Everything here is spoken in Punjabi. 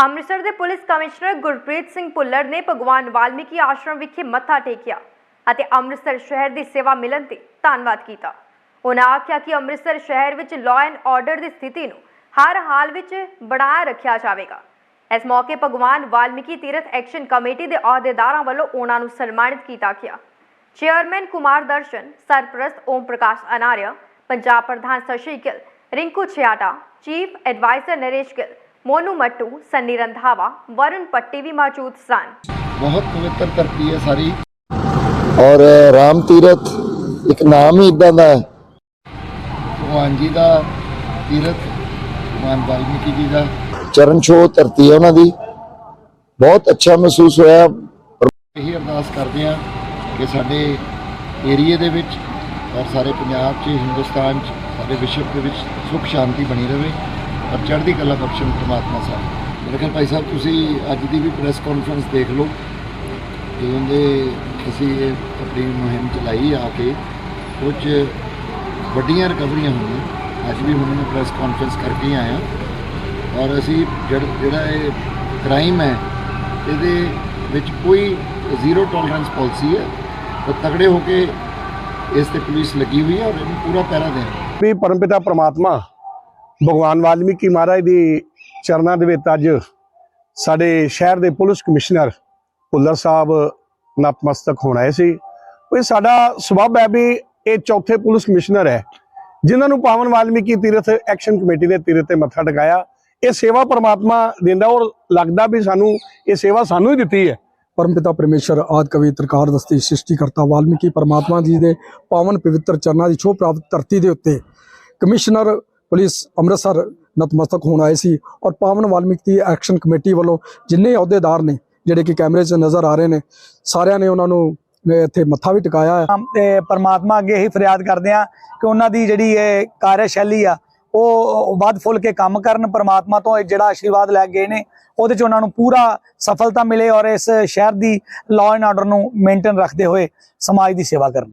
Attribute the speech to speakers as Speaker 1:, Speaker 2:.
Speaker 1: ਅੰਮ੍ਰਿਤਸਰ ਦੇ ਪੁਲਿਸ ਕਮਿਸ਼ਨਰ ਗੁਰਪ੍ਰੀਤ ਸਿੰਘ ਭੁੱਲਰ ਨੇ ਭਗਵਾਨ ਵਾਲਮੀਕੀ ਆਸ਼ਰਮ ਵਿਖੇ ਮੱਥਾ ਟੇਕਿਆ ਅਤੇ ਅੰਮ੍ਰਿਤਸਰ ਸ਼ਹਿਰ ਦੀ ਸੇਵਾ ਮਿਲਣ ਤੇ ਧੰਨਵਾਦ ਕੀਤਾ। ਉਹਨਾਂ ਆਖਿਆ ਕਿ ਅੰਮ੍ਰਿਤਸਰ ਸ਼ਹਿਰ ਵਿੱਚ ਲਾਅ ਐਂਡ ਆਰਡਰ ਦੀ ਸਥਿਤੀ ਨੂੰ ਹਰ ਹਾਲ ਵਿੱਚ ਬਣਾਇਆ ਰੱਖਿਆ ਜਾਵੇਗਾ। ਇਸ ਮੌਕੇ ਭਗਵਾਨ ਵਾਲਮੀਕੀ ਤੀਰਥ ਐਕਸ਼ਨ ਕਮੇਟੀ ਦੇ ਅਹੁਦੇਦਾਰਾਂ ਵੱਲੋਂ ਉਹਨਾਂ ਨੂੰ ਸਨਮਾਨਿਤ ਕੀਤਾ ਗਿਆ। ਚੇਅਰਮੈਨ ਕੁਮਾਰ ਦਰਸ਼ਨ, ਸਰਪ੍ਰਸਤ ਓਮ ਪ੍ਰਕਾਸ਼ ਅਨਾਰਿਆ, ਪੰਜਾਬ ਪ੍ਰਧਾਨ ਸ਼ਸ਼ੀ ਗਿੱਲ, ਰਿੰਕੂ ਛਿਆਟਾ, ਚੀਫ ਐਡਵਾਈਜ਼ਰ ਨਰੇਸ਼ ਗਿੱਲ ਮੋਨੂ ਮੱਟੂ ਸੰਨੀ ਰੰਧਾਵਾ ਵਰੁਣ ਪੱਟੀ ਵੀ ਮੌਜੂਦ ਸਨ
Speaker 2: ਬਹੁਤ ਪਵਿੱਤਰ ਧਰਤੀ ਹੈ ਸਾਰੀ ਔਰ ਰਾਮ ਤੀਰਥ ਇੱਕ ਨਾਮ ਹੀ ਇਦਾਂ ਦਾ ਹੈ ਭਗਵਾਨ ਜੀ ਦਾ ਤੀਰਥ ਭਗਵਾਨ ਵਾਲਮੀਕੀ ਜੀ ਦਾ ਚਰਨ ਛੋਹ ਧਰਤੀ ਹੈ ਉਹਨਾਂ ਦੀ ਬਹੁਤ ਅੱਛਾ ਮਹਿਸੂਸ ਹੋਇਆ ਇਹੀ ਅਰਦਾਸ ਕਰਦੇ ਹਾਂ ਕਿ ਸਾਡੇ ਏਰੀਏ ਦੇ ਵਿੱਚ ਔਰ ਸਾਰੇ ਪੰਜਾਬ 'ਚ ਹਿੰਦੁਸਤਾਨ 'ਚ ਸਾਰੇ ਵਿਸ਼ਵ ਦੇ ਵਿੱਚ ਸੁਖ ਸ਼ਾਂਤੀ ਬਣੀ ਰਹੇ। ਔਰ ਚੜ੍ਹਦੀ ਕਲਾ ਬਖਸ਼ਣ ਪ੍ਰਮਾਤਮਾ ਸਾਹਿਬ। ਮੇਰੇ ਖਿਆਲ ਭਾਈ ਸਾਹਿਬ, ਤੁਸੀਂ ਅੱਜ ਦੀ ਵੀ ਪ੍ਰੈਸ ਕਾਨਫਰੰਸ ਦੇਖ ਲਓ। ਜਦੋਂ ਦੇ ਅਸੀਂ ਇਹ ਆਪਣੀ ਮੁਹਿੰਮ ਚਲਾਈ ਆ ਕੇ ਕੁਝ ਵੱਡੀਆਂ ਰਿਕਵਰੀਆਂ ਹੋਈਆਂ। ਅੱਜ ਵੀ ਹੁਣ ਮੈਂ ਪ੍ਰੈਸ ਕਾਨਫਰੰਸ ਕਰਕੇ ਹੀ ਆਇਆ। ਔਰ ਅਸੀਂ ਜਿਹੜਾ ਇਹ ਕ੍ਰਾਈਮ ਹੈ, ਇਹਦੇ ਵਿੱਚ ਕੋਈ ਜ਼ੀਰੋ ਟੋਲਰੈਂਸ ਪਾਲਿਸੀ ਹੈ। ਉਹ ਤਗੜੇ ਹੋ ਕੇ ਇਸ ਤੇ ਪੁਲਿਸ ਲੱਗੀ ਹੋਈ ਹੈ ਔਰ ਇਹਨੂੰ ਪੂਰਾ ਪਹਿਰਾ ਦੇ
Speaker 3: ਵੀ ਪਰਮਪਿਤਾ ਪ੍ਰਮਾਤਮਾ ਭਗਵਾਨ ਵਾਲਮੀਕੀ ਮਹਾਰਾਜ ਦੀ ਚਰਨਾਂ ਦੇ ਵਿੱਚ ਅੱਜ ਸਾਡੇ ਸ਼ਹਿਰ ਦੇ ਪੁਲਿਸ ਕਮਿਸ਼ਨਰ ਭੁੱਲਰ ਸਾਹਿਬ ਨਤਮਸਤਕ ਹੋਣ ਆਏ ਸੀ। ਇਹ ਸਾਡਾ ਸੁਭਾਅ ਹੈ ਵੀ ਇਹ ਚੌਥੇ ਪੁਲਿਸ ਕਮਿਸ਼ਨਰ ਹੈ, ਜਿਨ੍ਹਾਂ ਨੂੰ ਪਾਵਨ ਵਾਲਮੀਕੀ ਤੀਰਥ ਐਕਸ਼ਨ ਕਮੇਟੀ ਦੇ ਤੀਰਥ ਤੇ ਮੱਥਾ ਟਿਕਾਇਆ। ਇਹ ਸੇਵਾ ਪਰਮਾਤਮਾ ਦਿੰਦਾ ਔਰ ਲੱਗਦਾ ਵੀ ਸਾਨੂੰ ਇਹ ਸੇਵਾ ਸਾਨੂੰ ਹੀ ਦਿੱਤੀ ਹੈ।
Speaker 4: ਪਰਮਪਿਤਾ ਪਰਮੇਸ਼ਰ, ਆਦ ਕਵੀ, ਤਰਕਾਰ ਦਸਤੀ, ਸ੍ਰਿਸ਼ਟੀਕਰਤਾ, ਵਾਲਮੀਕੀ ਪਰਮਾਤਮਾ ਜੀ ਦੇ ਪਾਵਨ ਪਵਿੱਤਰ ਚਰਨਾਂ ਦੀ ਛੋਹ ਪ੍ਰਾਪਤ ਧਰਤੀ ਦੇ ਉੱਤੇ ਕਮਿਸ਼ਨਰ ਪੁਲਿਸ ਅੰਮ੍ਰਿਤਸਰ ਨਤਮਸਤਕ ਹੋਣ ਆਏ ਸੀ ਔਰ ਪਾਵਨ ਵਾਲਮੀਕੀ ਐਕਸ਼ਨ ਕਮੇਟੀ ਵੱਲੋਂ ਜਿੰਨੇ ਅਹੁਦੇਦਾਰ ਨੇ, ਜਿਹੜੇ ਕਿ ਕੈਮਰੇ 'ਚ ਨਜ਼ਰ ਆ ਰਹੇ ਨੇ, ਸਾਰਿਆਂ ਨੇ ਉਹਨਾਂ ਨੂੰ ਇੱਥੇ ਮੱਥਾ ਵੀ ਟਿਕਾਇਆ ਹੈ।
Speaker 5: ਪਰਮਾਤਮਾ ਅੱਗੇ ਹੀ ਫਰਿਆਦ ਕਰਦੇ ਆ ਕਿ ਉਹਨਾਂ ਦੀ ਜਿਹੜੀ ਇਹ ਕਾਰਜਸ਼ੈਲੀ ਆ, ਉਹ ਵੱਧ ਫੁੱਲ ਕੇ ਕੰਮ ਕਰਨ। ਪਰਮਾਤਮਾ ਤੋਂ ਜਿਹੜਾ ਆਸ਼ੀਰਵਾਦ ਲੈ ਕੇ ਗਏ ਨੇ, ਉਹਦੇ ਚ ਉਹਨਾਂ ਨੂੰ ਪੂਰਾ ਸਫਲਤਾ ਮਿਲੇ ਔਰ ਇਸ ਸ਼ਹਿਰ ਦੀ ਲਾਅ ਐਂਡ ਆਰਡਰ ਨੂੰ ਮੇਨਟੇਨ ਰੱਖਦੇ ਹੋਏ ਸਮਾਜ ਦੀ ਸੇਵਾ ਕਰਨ।